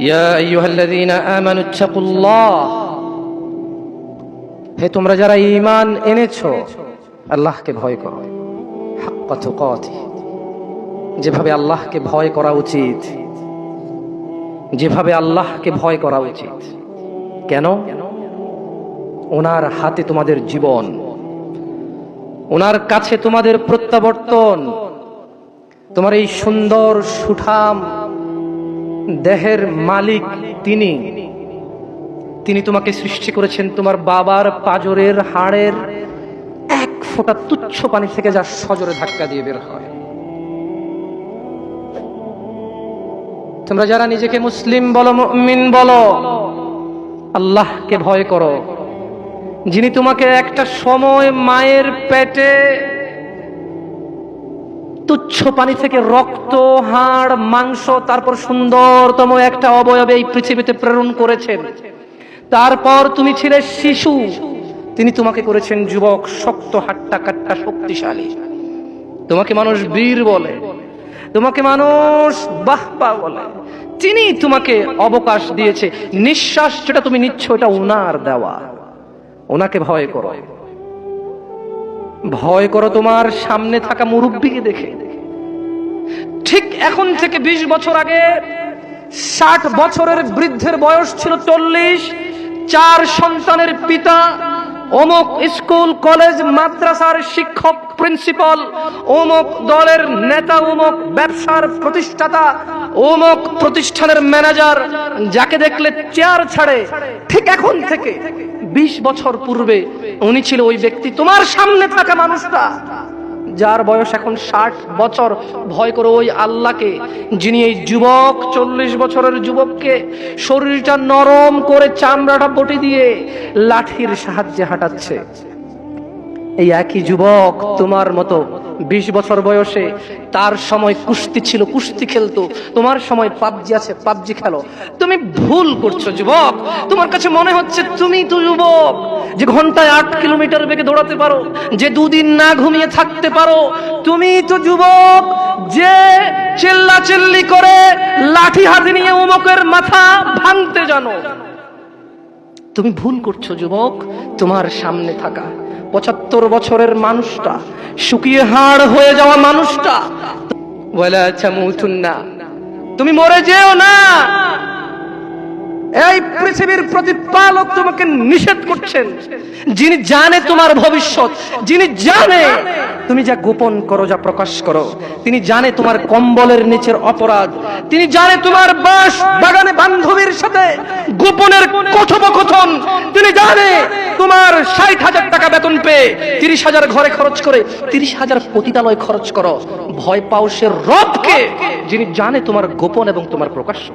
يا أيها الذين آمنوا اتقوا الله হে তোমরা যারা ঈমান এনেছো আল্লাহকে ভয় করো হাক্কা তুকাতি যেভাবে আল্লাহকে ভয় করা উচিত যেভাবে আল্লাহকে ভয় করা উচিত কেন ওনার হাতে তোমাদের জীবন ওনার কাছে তোমাদের প্রত্যাবর্তন তোমার এই সুন্দর সুঠাম দেহের মালিক তিনি। তিনি তোমাকে সৃষ্টি করেছেন তোমার বাবার পাজরের হাড়ের এক ফোঁটা তুচ্ছ পানি থেকে যা সজরে ধাক্কা দিয়ে বের হয়। তোমরা যারা নিজেকে মুসলিম বলো মিন বলো, আল্লাহকে ভয় করো। যিনি তোমাকে একটা সময় মায়ের পেটে তুচ্ছ পানি থেকে রক্ত, হাড়, মাংস, তারপর সুন্দরতম একটা অবয়বে এই পৃথিবীতে প্রেরণ করেছেন। তারপর তুমি ছিলে শিশু। তিনি তোমাকে করেছেন যুবক, শক্ত, হাট্টা কাট্টা, শক্তিশালী। তোমাকে মানুষ বীর বলে। তোমাকে মানুষ বাহপা বলে। তিনি তোমাকে অবকাশ দিয়েছে। নিঃশ্বাস যেটা তুমি নিচ্ছ, এটা উনার দেওয়া। ওনাকে ভয় করো। ভয় করো তোমার, সামনে থাকা মুরব্বীকে দেখে। ঠিক এখন থেকে ২০ বছর আগে, ষাট বছরের বৃদ্ধের বয়স ছিল চল্লিশ, চার সন্তানের পিতা, অমুক স্কুল, কলেজ, মাদ্রাসার শিক্ষক, প্রিন্সিপাল, অমুক দলের নেতা, অমুক ব্যবসার প্রতিষ্ঠাতা, অমুক প্রতিষ্ঠানের ম্যানেজার, যাকে দেখলে চেয়ার ছাড়ে। ঠিক এখন থেকে বিশ বছর পূর্বে উনি ছিল ওই ব্যক্তি। তোমার সামনে থাকা মানুষটা, যার বয়স এখন ষাট বছর। ভয় করে ওই আল্লাহকে, যিনি এই যুবক, চল্লিশ বছরের যুবককে শরীরটা নরম করে চামড়াটা বটি দিয়ে লাঠির সাহায্যে হাঁটাচ্ছে। এই একই যুবক তোমার মতো বিশ বছর বয়সে, তার সময় কুস্তি ছিল, কুস্তি খেলতো, তোমার সময় পাবজি আছে, পাবজি খেলো। তুমি ভুল করছ যুবক। তোমার কাছে মনে হচ্ছে তুমি তো যুবক, যে ঘন্টায় আট কিলোমিটার বেগে দৌড়াতে পারো, যে দুদিন না ঘুমিয়ে থাকতে পারো। তুমি তো যুবক, যে চিল্লা চিল্লি করে লাঠি হাতে নিয়ে উমকের মাথা ভাঙতে জানো। তুমি ভুল করছ, যুবক। তোমার সামনে থাকা। পঁচাত্তর বছরের মানুষটা, শুকিয়ে হাড় হয়ে যাওয়া মানুষটা। বলে না তুমি মরে যেও না। এই পৃথিবীর প্রতিপালক তোমাকে নিষেধ করছেন। যিনি জানে তোমার ভবিষ্যৎ, যিনি জানে তুমি যা গোপন করো, যা প্রকাশ করো, তিনি জানে তোমার কম্বলের নিচের অপরাধ, তিনি জানে তোমার বাস বাগানে বান্ধবীর সাথে গোপনের কথোপকথন, তিনি জানে তোমার ষাট হাজার টাকা বেতন পেয়ে তিরিশ হাজার ঘরে খরচ করে তিরিশ হাজার পতিতালয় খরচ করো। ভয় পাও সে রবকে, যিনি জানে তোমার গোপন এবং তোমার প্রকাশ্য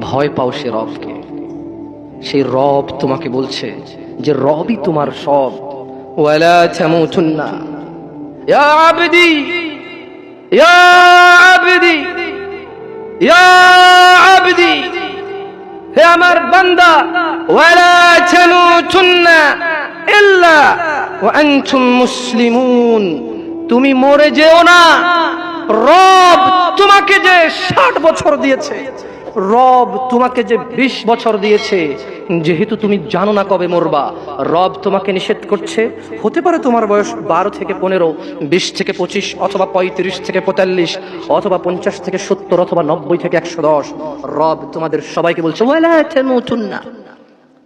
ভয় পাও সে রবকে। সেই রব তোমাকে বলছে যে রবই তোমার সব। ওয়ালা তামুতুন্না। ইয়া আবদি ইয়া আবদি ইয়া আবদি। হে আমার বান্দা, ওয়ালা তামুতুন্না ইল্লা ওয়া আনতুম মুসলিমুন। তুমি মরে যেও না। রব তোমাকে যে ষাট বছর দিয়েছে রব তোমাকে যে বিশ বছর দিয়েছে, যেহেতু তুমি জানো না কবে মরবা, রব তোমাকে নিষেধ করছে। হতে পারে তোমার বয়স বারো থেকে পনেরো, বিশ থেকে পঁচিশ, অথবা পঁয়ত্রিশ থেকে পঁয়তাল্লিশ, অথবা পঞ্চাশ থেকে সত্তর, অথবা নব্বই থেকে একশো দশ। রব তোমাদের সবাইকে বলছে তামুতুন্না।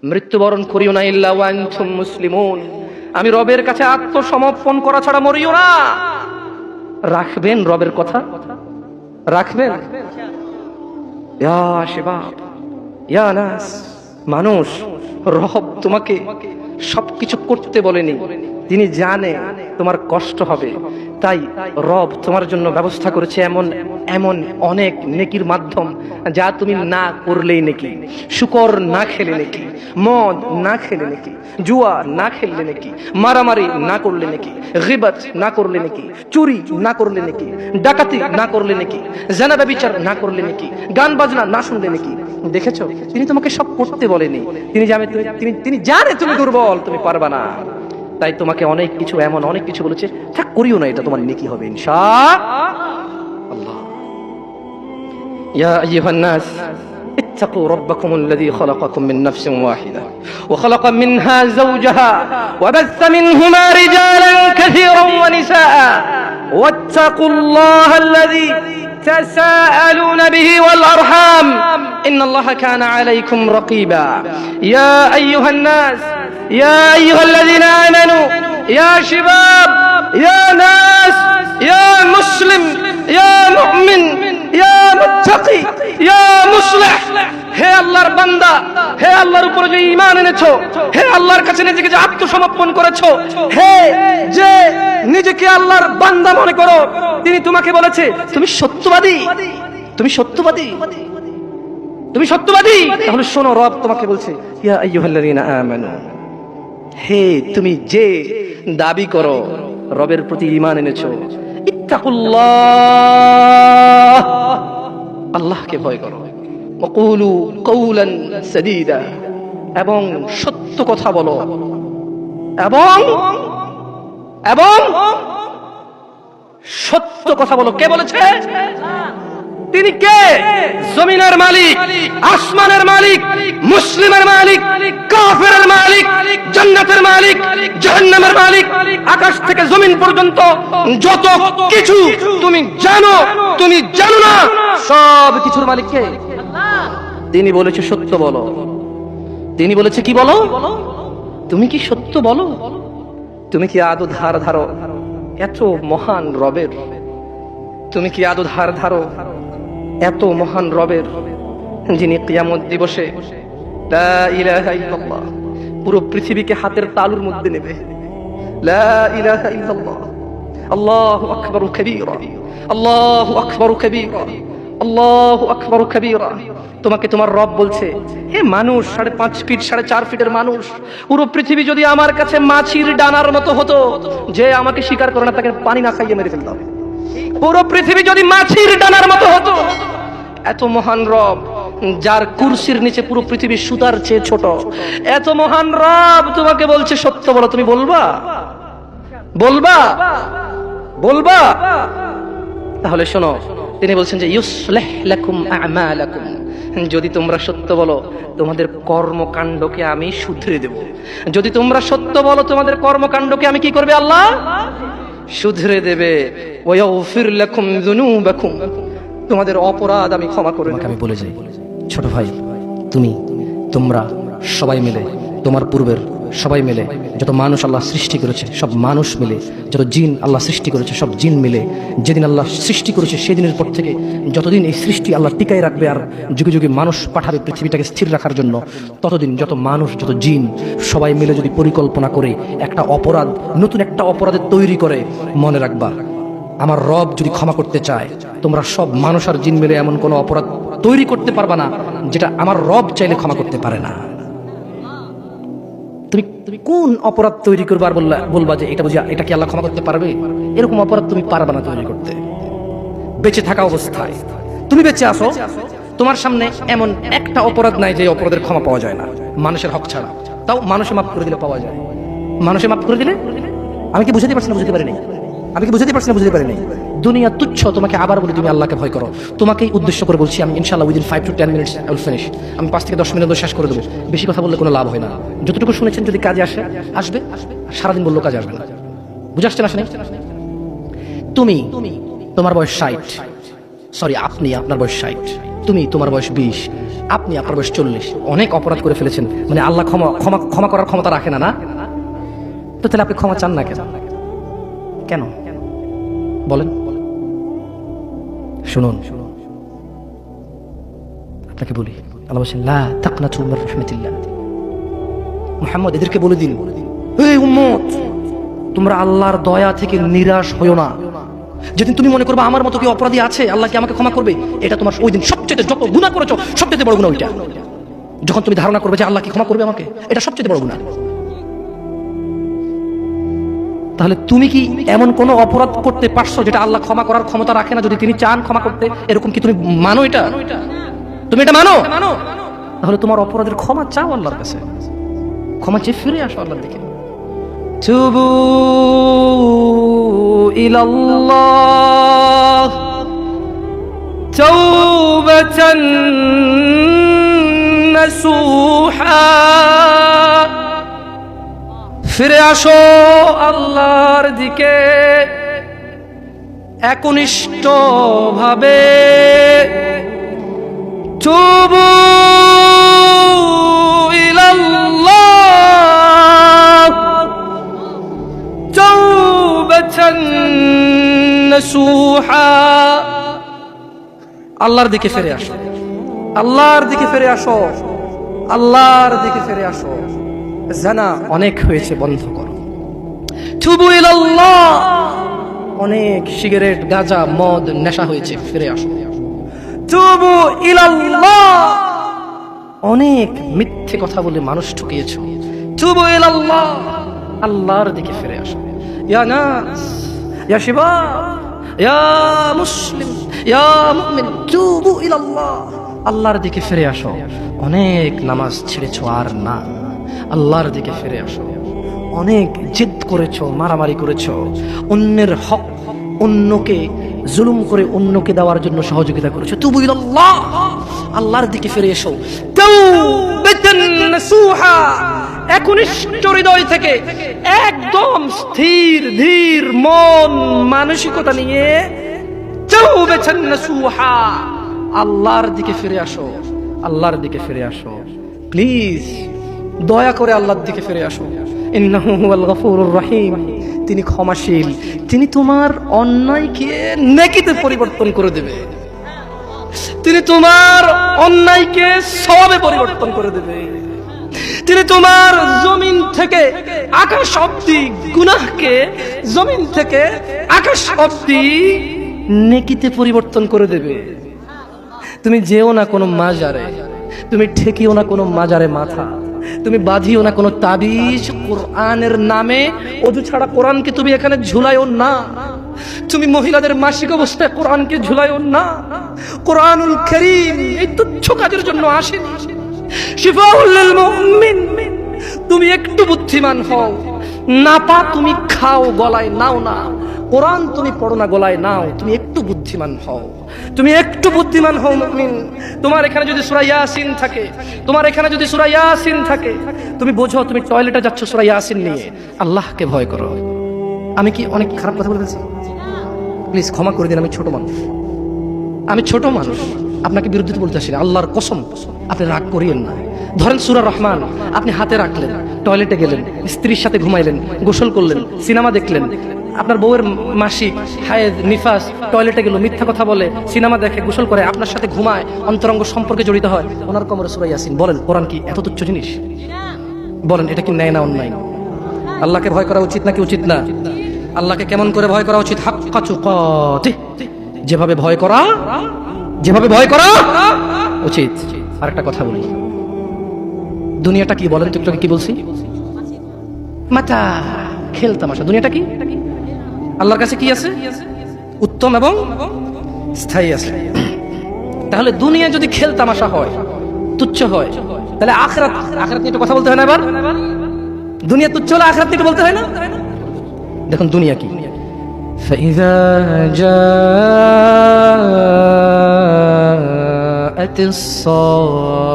মৃত্যুবরণ করিও না, ইল্লা মুসলিমুন। আমি রবের কাছে আত্মসমর্পণ করা ছাড়া মরিও না। রাখবেন রবের কথা? রাখবেন? মানুষ রব তোমাকে সবকিছু করতে বলেনি। তিনি জানে তোমার কষ্ট হবে। তাই রব তোমার জন্য ব্যবস্থা করেছে এমন এমন অনেক নেকির মাধ্যম যা তুমি না করলেই নেকি। শুকর না খেলে নেকি, মদ না খেলে নেকি, জুয়া না খেললে নাকি, মারামারি না করলে নাকি, গিবত না করলে নাকি, চুরি না করলে নাকি, ডাকাতি না করলে নাকি, জানা বিচার না করলে নাকি, গান বাজনা না শুনলে নাকি। দেখেছ? তিনি তোমাকে সব করতে বলেনি। তিনি জানে তিনি তিনি জানে তুমি দুর্বল, তুমি পারবা না। তাই তোমাকে অনেক কিছু এমন অনেক কিছু বলেছে থাক করিও না এটা তোমার নেকি হবে ইনশা আল্লাহ يا أيها الناس اتقوا ربكم الذي خلقكم من نفس واحدة وخلق منها زوجها وبث منهما رجالا كثيرا ونساء واتقوا الله الذي تساءلون به والأرحام إن الله كان عليكم رقيبا يا أيها الناس يا أيها الذين آمنوا يا شباب يا ناس يا مسلم يا مؤمن يا متقي يا مصلح হে আল্লাহর বান্দা হে আল্লাহর উপরে যে ঈমান এনেছো হে আল্লাহর কাছে নিজেকে যে আত্মসমর্পণ করেছো হে যে নিজেকে আল্লাহর বান্দা মনে করো তিনি তোমাকে বলেছে তুমি সত্যবাদী তুমি সত্যবাদী তুমি সত্যবাদী? তাহলে শোনো রব তোমাকে বলছে ইয়া আইয়ুহাল্লাযীনা আমানু হে তুমি যে দাবি করো রবের প্রতি ঈমান এনেছো ইত্তাকুল্লাহ। আল্লাহকে ভয় করো। ওয়াকুলু কৌলান সাদীদা। এবং সত্য কথা বলো। এবং এবং সত্য কথা বলো। কে বলেছে? তিনি কে? জমিনের মালিক, আসমানের মালিক, মুসলিমের মালিক, কাফেরের মালিক, জান্নাতের মালিক, জাহান্নামের মালিক, আকাশ থেকে জমিন পর্যন্ত যত কিছু তুমি জানো তুমি জানো না, সব কিছুর মালিক কে? তিনি বলেছে, সত্য বলো। তিনি বলেছে, কি বলো? তুমি কি সত্য বলো? তুমি কি আদৌ ধার ধারো? এত মহান রবের। তুমি কি আদৌ ধার ধারো? এত মহান রবের যিনি কিয়ামত দিবসে পুরো পৃথিবীকে হাতের তালুর মধ্যে নেবে। ইলাহা ইল্লাল্লাহ। আল্লাহু আকবার কবীরা। আল্লাহু আকবার কবীরা। আল্লাহু তোমাকে তোমার রব বলছে, হে মানুষ, সাড়ে পাঁচ ফিট, সাড়ে চার ফিটের মানুষ, পুরো পৃথিবী যদি আমার কাছে মাছির ডানার মতো হতো, যে আমাকে স্বীকার করে না, তাকে পানি না খাইয়ে মেরে ফেলতাম। পুরো পৃথিবী যদি মাছির ডানার মতো হতো, এত মহান রব যার কুরসির নিচে পুরো পৃথিবী সুতার চেয়ে ছোট। এত মহান রব তোমাকে বলছে সত্য বলো, তুমি বলবা? বলবা? বলবা? তাহলে শোনো, তিনি বলছেন যে, ইউসলেহ লাকুম আমালাকুম। যদি তোমরা সত্য বলো, তোমাদের কর্মকাণ্ডকে আমি শুধরে দেব। যদি তোমরা সত্য বলো, তোমাদের কর্মকাণ্ডকে আমি কি করবে আল্লাহ? শুধরে দেবে। তোমাদের অপরাধ আমি ক্ষমা করে আমি বলে যাই ছোট ভাই তুমি তোমরা সবাই মিলে তোমার পূর্বের সবাই মিলে, যত মানুষ আল্লাহ সৃষ্টি করেছে, সব মানুষ মিলে, যত জিন আল্লাহ সৃষ্টি করেছে, সব জিন মিলে, যেদিন আল্লাহ সৃষ্টি করেছে সেদিনের পর থেকে যতদিন এই সৃষ্টি আল্লাহ টিকায় রাখবে আর যুগে যুগে মানুষ পাঠাবে পৃথিবীটাকে স্থির রাখার জন্য, ততদিন যত মানুষ, যত জিন সবাই মিলে যদি পরিকল্পনা করে, একটা অপরাধ, নতুন একটা অপরাধের তৈরি করে, মনে রাখবা, আমার রব যদি ক্ষমা করতে চায়, তোমরা সব মানুষ আর জিন মিলে এমন কোনো অপরাধ তৈরি করতে পারবা না, যেটা আমার রব চাইলে ক্ষমা করতে পারে না। তুমি তুমি কোন অপরাধ তৈরি করবে আর বললা বলবা যে এটা বুঝি এটা কি আল্লাহ ক্ষমা করতে পারবে? এরকম অপরাধ তুমি পারবা না তৈরি করতে। বেঁচে থাকা অবস্থায়। তুমি বেঁচে আসো। তোমার সামনে এমন একটা অপরাধ নাই যে অপরাধের ক্ষমা পাওয়া যায় না। মানুষের হক ছাড়া। তাও মানুষে মাফ করে দিলে পাওয়া যায়। মানুষে মাফ করে দিলে? আমি কি বুঝাতে পারছি না বুঝতে পারিনি? আমি কি বুঝাতে পারছি না বুঝতে পারি নাই দুনিয়া তুচ্ছ, তোমাকে আবার বলি তুমি আল্লাহকে ভয় করো। তোমাকেই উদ্দেশ্য করে বলছি আমি ইনশাল্লাহ within five to ten minutes I will finish আমি পাঁচ থেকে দশ মিনিট শেষ করে দেবো। বেশি কথা বললে কোনো লাভ হয় না। যতটুকু শুনেছেন যদি কাজে আসে, আসবে। সারাদিন বলল কাজে আসবে না। বুঝে আসছে না আসেনি? তুমি, তোমার বয়স ষাট। সরি আপনি আপনার বয়স ষাট। তুমি, তোমার বয়স বিশ। আপনি আপনার বয়স চল্লিশ। অনেক অপরাধ করে ফেলেছেন। মানে আল্লাহ ক্ষমা ক্ষমা ক্ষমা করার ক্ষমতা রাখে না না? তো তাহলে আপনি ক্ষমা চান না কেন? কেন? বলেন। শুনুন। আপনাকে বলি মুহাম্মদ, এদেরকে বলে দিন। তোমরা আল্লাহর দয়া থেকে নিরাশ হইও না। যেদিন তুমি মনে করবে আমার মতো কি অপরাধী আছে, আল্লাহ কি আমাকে ক্ষমা করবে? এটা তোমার ওই দিন সবচেয়ে যত গুণা করেছ, সবচেয়ে বড় গুণা ওইটা। যখন তুমি ধারণা করবে যে আল্লাহ কি ক্ষমা করবে আমাকে, এটা সবচেয়ে বড় গুণা তাহলে তুমি কি এমন কোনো অপরাধ করতে পারছ যেটা আল্লাহ ক্ষমা করার ক্ষমতা রাখে না? যদি তিনি চান ক্ষমা করতে, এরকম কি তুমি মানো এটা? তুমি এটা মানো? তাহলে তোমার অপরাধের ক্ষমা চাও আল্লাহর কাছে। ক্ষমা চেয়ে ফিরে আসো আল্লাহর দিকে। তুবু ইলাল্লাহ তাওবাতান ফিরে আসো আল্লাহর দিকে। একনিষ্ঠ ভাবে নাসুহা। আল্লাহর দিকে ফিরে আসো। আল্লাহর দিকে ফিরে আসো। আল্লাহর দিকে ফিরে আসো। জানা অনেক হয়েছে বন্ধ করো। তুবু ইলাল্লাহ! অনেক সিগারেট গাঁজা মদ নেশা হয়েছে ফিরে আসো। তুবু ইলাল্লাহ! অনেক মিথ্যে কথা বলে মানুষ ঠকিয়েছো। তুবু ইলাল্লাহ! আল্লাহর দিকে ফিরে আসো। ইয়া নাস ইয়া শিবাব ইয়া মুসলিম ইয়া মুমিন তুবু ইলাল্লাহ! আল্লাহর দিকে ফিরে আসো। অনেক নামাজ ছেড়েছো আর না। আল্লাহর দিকে ফিরে আসো। অনেক জিদ করেছ, মারামারি করেছ। অন্যের হক অন্যকে জুলুম করে অন্যকে দেওয়ার জন্য সহযোগিতা করেছ। তুবু ইলাল্লাহ, আল্লাহর দিকে ফিরে এসো। থেকে একদম স্থির, ধীর, মন, মানসিকতা নিয়ে আল্লাহর দিকে ফিরে আসো, আল্লাহর দিকে ফিরে আসো। প্লিজ দয়া করে আল্লাহর দিকে ফিরে আসো। রহিম। তিনি ক্ষমাশীল। তিনি তোমার অন্যায়কে নেকিতে পরিবর্তন করে দেবে। তিনি তোমার অন্যায়কে সবে পরিবর্তন করে দেবে। তিনি তোমার জমিন থেকে আকাশ অব্দি গুনাহকে জমিন থেকে আকাশ অব্দি নেকিতে পরিবর্তন করে দেবে। তুমি যেও না কোনো মাজারে। তুমি ঠেকিও না কোনো মাজারে মাথা। তুমি বাঁধিও না কোনো তাবিজ কোরআনের নামে। অজু ছাড়া কোরআনকে তুমি এখানে ঝুলাইও না। তুমি মহিলাদের মাসিক অবস্থায় কোরআনকে ঝুলাইও না। কোরআনুল করিম এই তুচ্ছ কাজের জন্য আসেনি। শিফাউল মুমিন, তুমি একটু বুদ্ধিমান হও। নাপা তুমি খাও, গলায় নাও না। কোরআন তুমি পড়ো না, গলায় নাও, তুমি একটু বুদ্ধিমান হও। তুমি একটু বুদ্ধিমান হও, মুমিন। তোমার এখানে যদি সূরা ইয়াসিন থাকে, তোমার এখানে যদি সূরা ইয়াসিন থাকে, তুমি বোঝো, তুমি টয়লেটে যাচ্ছ সূরা ইয়াসিন নিয়ে। আল্লাহকে ভয় করো। আমি কি অনেক খারাপ কথা বলে ফেলছি প্লিজ ক্ষমা করে দিন, আমি ছোট মানুষ। আমি ছোট মানুষ, আপনাকে বিরুদ্ধে বলতে আসি আল্লাহর কসম, আপনি রাগ করিয়েন না। ধরেন সুরা রহমান, আপনি হাতে রাখলেন, টয়লেটে গেলেন, স্ত্রীর সাথে ঘুমাইলেন, গোসল করলেন, সিনেমা দেখলেন আপনার বউয়ের মাসিক হায়েদ, নিফাস, টয়লেটে গেল, মিথ্যা কথা বলে, সিনেমা দেখে গোসল করে আপনার সাথে ঘুমায়, অন্তরঙ্গ সম্পর্কে জড়িত হয়। ওনার কমরে সুরাই আসিন বলেন, কোরআন কি এত তুচ্ছ জিনিস? বলেন, এটা কি ন্যায় না অন্যায়? আল্লাহকে ভয় করা উচিত নাকি উচিত না? আল্লাহকে কেমন করে ভয় করা উচিত? যেভাবে ভয় করা, যেভাবে ভয় করা উচিত। আরেকটা কথা বলি। দুনিয়াটা কি? বলেন তো একটু কি বলছি? মাতা খেলতাম তামাশা। দুনিয়াটা কি? আল্লাহর কাছে কি আছে উত্তম এবং স্থায়ী আছে তাহলে দুনিয়া যদি খেল তামাশা হয় তুচ্ছ হয় তাহলে আখরাত আখরাত নিয়ে একটু কথা বলতে হয় না এবার দুনিয়া তুচ্ছ হলে আখরাত নিয়ে একটু বলতে হয় না দেখুন দুনিয়া কি فإذا جاءت الصاخة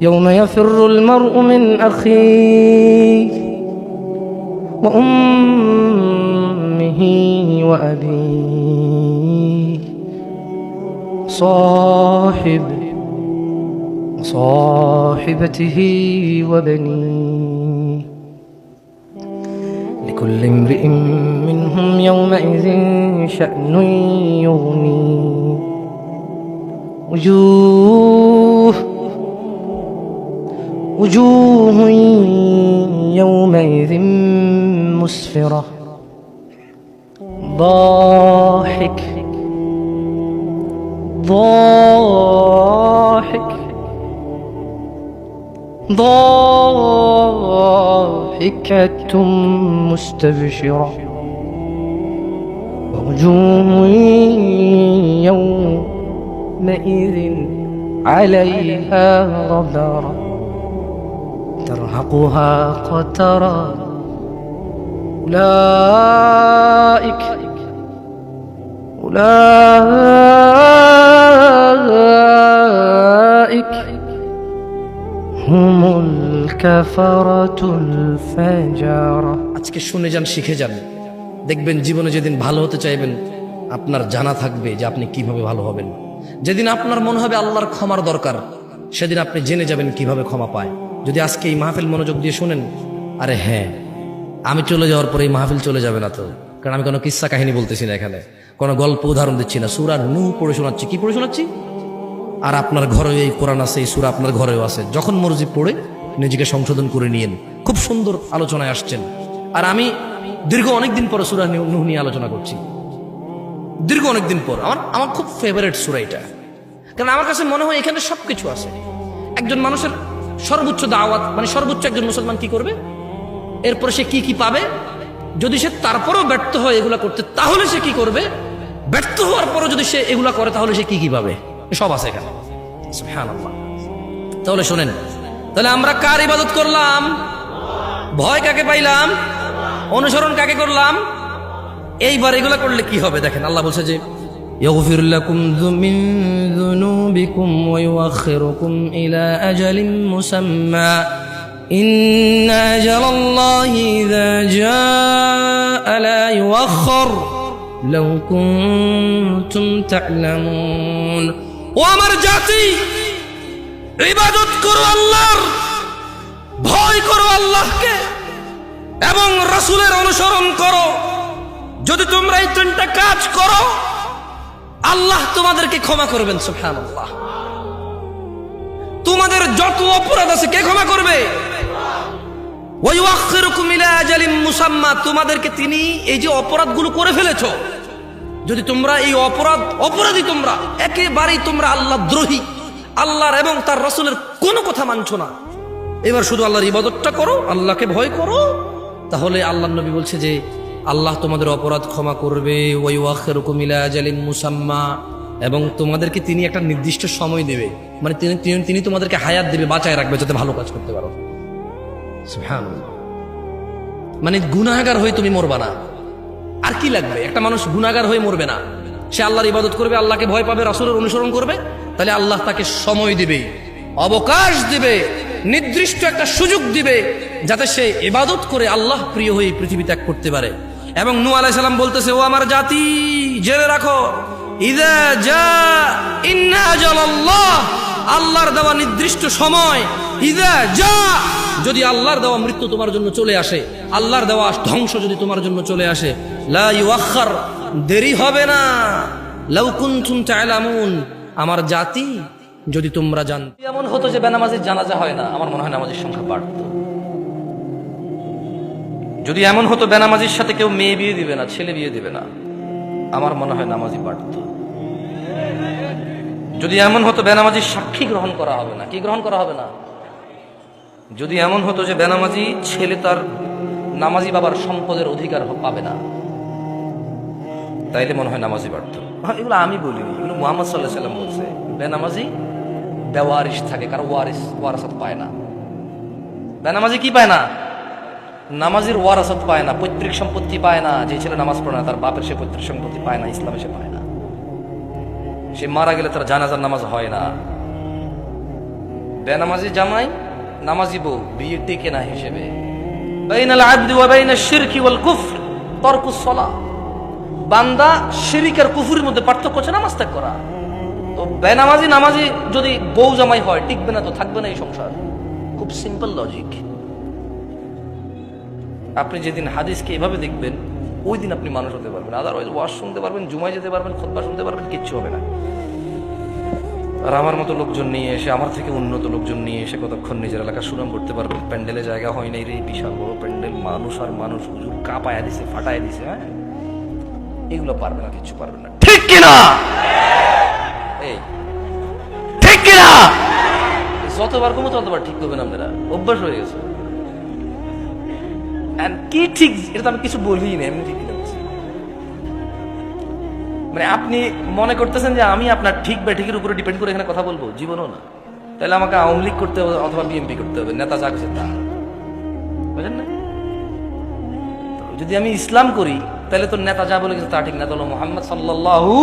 يوم يفر المرء من أخيه وأمه وأبيه. صاحب صاحبته وبنيه. لكل امرئ منهم يومئذ شأن يغنيه. وجوه وجوه مسفرة ضاحك. ضاحك. ضاحكة مستبشرة. ووجوه يومئذ عليها غبرة. ترهقها قترا أولئك أولئك هم الكفرة الفجرة আজকে শুনে যান, শিখে যান। দেখবেন জীবনে যেদিন ভালো হতে চাইবেন, আপনার জানা থাকবে যে আপনি কীভাবে ভালো হবেন। যেদিন আপনার মনে হবে আল্লাহর ক্ষমার দরকার, সেদিন আপনি জেনে যাবেন কীভাবে ক্ষমা পায়। যদি আজকে এই মাহফিল মনোযোগ দিয়ে শুনেন, আরে হ্যাঁ আমি চলে যাওয়ার পরে এই মাহফিল চলে যাবে না তো। কারণ আমি কোনো কিস্সা কাহিনী বলতেছি না এখানে। কোনো গল্প উদাহরণ দিচ্ছি না। সুরা নু পড়ে শোনাচ্ছি। কি পড়ে শোনাচ্ছি? আর আপনার ঘরে এই কোরআন আছে, এই সুরা আপনার ঘরেও আছে। যখন মর্জি পড়ে নিজেকে সংশোধন করে নিয়েন। খুব সুন্দর আলোচনায় আসছেন। আর আমি দীর্ঘ অনেক দিন পরে সুরা নুহ নিয়ে আলোচনা করছি। দীর্ঘ অনেক দিন পর। আমার আমার খুব ফেভারিট সুরা এটা। কারণ আমার কাছে মনে হয় এখানে সব কিছু আছে। একজন মানুষের সর্বোচ্চ দাওয়াত মানে সর্বোচ্চ একজন মুসলমান কি করবে? এরপরে সে কি কি পাবে যদি সে তারপরেও ব্যর্থ হয় এগুলা করতে তাহলে সে কি করবে ব্যর্থ হওয়ার পরও যদি সে এগুলা করে তাহলে সে কি কি পাবে সব আছে এখানে সুবহানাল্লাহ। তাহলে শোনেন তাহলে আমরা কার ইবাদত করলাম ভয় কাকে পাইলাম অনুসরণ কাকে করলাম এইবার এগুলা করলে কি হবে দেখেন আল্লাহ বলছে যে يغفر لكم ذ- من ذنوبكم ويؤخركم إلى أجل مسمى إن أجل الله إذا جاء لا يؤخر لو كنتم تعلمون وأمر جاتي ইবাদত করো আল্লাহর ভয় করো আল্লাহকে এবং রাসূলের অনুসরণ করো যদি তোমরা এই তিনটা কাজ করো আল্লাহ তোমাদেরকে ক্ষমা করবেন সুবহানাল্লাহ তোমাদের যত অপরাধ আছে কে ক্ষমা করবে ওয়াইউআখিরুকুম ইলা আজালিম মুসাম্মা, তোমাদেরকে তিনি এই যে অপরাধগুলো করে ফেলেছ। যদি তোমরা এই অপরাধ, অপরাধী তোমরা, একেবারেই তোমরা আল্লাহ দ্রোহী, আল্লাহর এবং তার রসুলের কোনো কথা মানছ না। এবার শুধু আল্লাহর ইবাদতটা করো, আল্লাহকে ভয় করো, তাহলে আল্লাহ নবী বলছে যে, আল্লাহ তোমাদের অপরাধ ক্ষমা করবে আজালিম মুসাম্মা, এবং তোমাদেরকে তিনি একটা নির্দিষ্ট সময় দেবে। মানে তিনি, তিনি- তোমাদেরকে হায়াত দেবে, বাঁচায় রাখবে, যাতে ভালো কাজ করতে পারো। মানে গুনাহগার হয়ে তুমি মরবা না। আর কি লাগবে? একটা মানুষ গুনাগার হয়ে মরবে না। সে আল্লাহর ইবাদত করবে, আল্লাহকে ভয় পাবে, রাসূলের অনুসরণ করবে, তাহলে আল্লাহ তাকে সময় দিবে, অবকাশ দিবে, নির্দিষ্ট একটা সুযোগ দিবে, যাতে সে ইবাদত করে আল্লাহ প্রিয় হয়ে পৃথিবী ত্যাগ করতে পারে। এবং নু আলাইহিস সালাম বলতেছে, ও আমার জাতি, জেনে রাখো আল্লাহর দেওয়া নির্দিষ্ট সময়, ইদা যা যদি আল্লাহর দেওয়া মৃত্যু তোমার জন্য চলে আসে, আল্লাহর দেওয়া ধ্বংস যদি তোমার জন্য চলে আসে, লা ইউআখার দেরি হবে না। লাউ কুনতুম তা'লামুন, আমার জাতি যদি তোমরা জান, এমন হতো যে বেনামাজির জানাজা হয় না, আমার মনে হয় নামাজের সংখ্যা বাড়তো। যদি এমন হতো বেনামাজির সাথে কেউ মেয়ে বিয়ে দিবে না, ছেলে বিয়ে দিবে না, আমার মনে হয় নামাজি বাড়ত। যদি এমন হতো বেনামাজির সাক্ষী গ্রহণ করা হবে না, কি গ্রহণ করা হবে না? যদি এমন হতো যে বেনামাজি ছেলে তার নামাজি বাবার সম্পদের অধিকার পাবে না, তাইলে মনে হয় নামাজি বাড়ত। এগুলো আমি বলিনি, এগুলো মোহাম্মদ সাল্লাহ সাল্লাম বলছে। বেনামাজি বেওয়ারিস থাকে, কারও ওয়ারিস ওয়ারাসাত পায় না। বেনামাজি কি পায় না? নামাজির ওয়ারাসাত পায় না, পৈতৃক সম্পত্তি পায় না, যে ছেলে নামাজ পড়ে না, তার বাপের সে পৈতৃক সম্পত্তি পায় না, ইসলামে সে পায় না। সে মারা গেলে তার জানাজার নামাজ হয় না। বেনামাজি জামাই নামাজি বউ বিয়ে টেকে না হিসেবে। বান্দা শিরিক কুফুরের মধ্যে পার্থক্য হচ্ছে নামাজ ত্যাগ করা। তো বেনামাজি নামাজি যদি বউ জামাই হয়, টিকবে না তো থাকবে না এই সংসার। খুব সিম্পল লজিক আপনি যেদিন হাদিসকে এভাবে দেখবেন, ওই দিন আপনি মানুষ হতে পারবেন। আদারওয়াইজ ওয়াশ শুনতে পারবেন, জুমায় যেতে পারবেন, খোদবা শুনতে পারবেন, কিচ্ছু হবে না। আর আমার মতো লোকজন নিয়ে এসে আমার থেকে উন্নত লোকজন নিয়ে এসে কতক্ষণ নিজের এলাকা সুনাম করতে পারবে? প্যান্ডেলে জায়গা হয় নাই রে বিশাল বড় প্যান্ডেল মানুষ আর মানুষ হুজুর কাঁপায়া দিছে ফাটায় দিছে হ্যাঁ? এগুলো পারবে না কিচ্ছু পারবে না। ঠিক কিনা? এই। ঠিক কিনা? যতবার কমো ততবার ঠিক করবেন আপনারা। অভ্যাস হয়ে গেছে। কি ঠিক? এটা তো আমি কিছু বলি না এমনি ঠিক। মানে আপনি মনে করতেছেন যে আমি আপনার ঠিক বা ঠিকের উপরে ডিপেন্ড করে এখানে কথা বলব? জীবনও না। তাহলে আমাকে আওয়ামী লীগ করতে হবে অথবা বিএনপি করতে হবে, নেতা যা করছে তা। বুঝলেন না? যদি আমি ইসলাম করি, তাহলে তো নেতা যা বলে গেছে তা ঠিক না। তাহলে মোহাম্মদ সাল্লাল্লাহু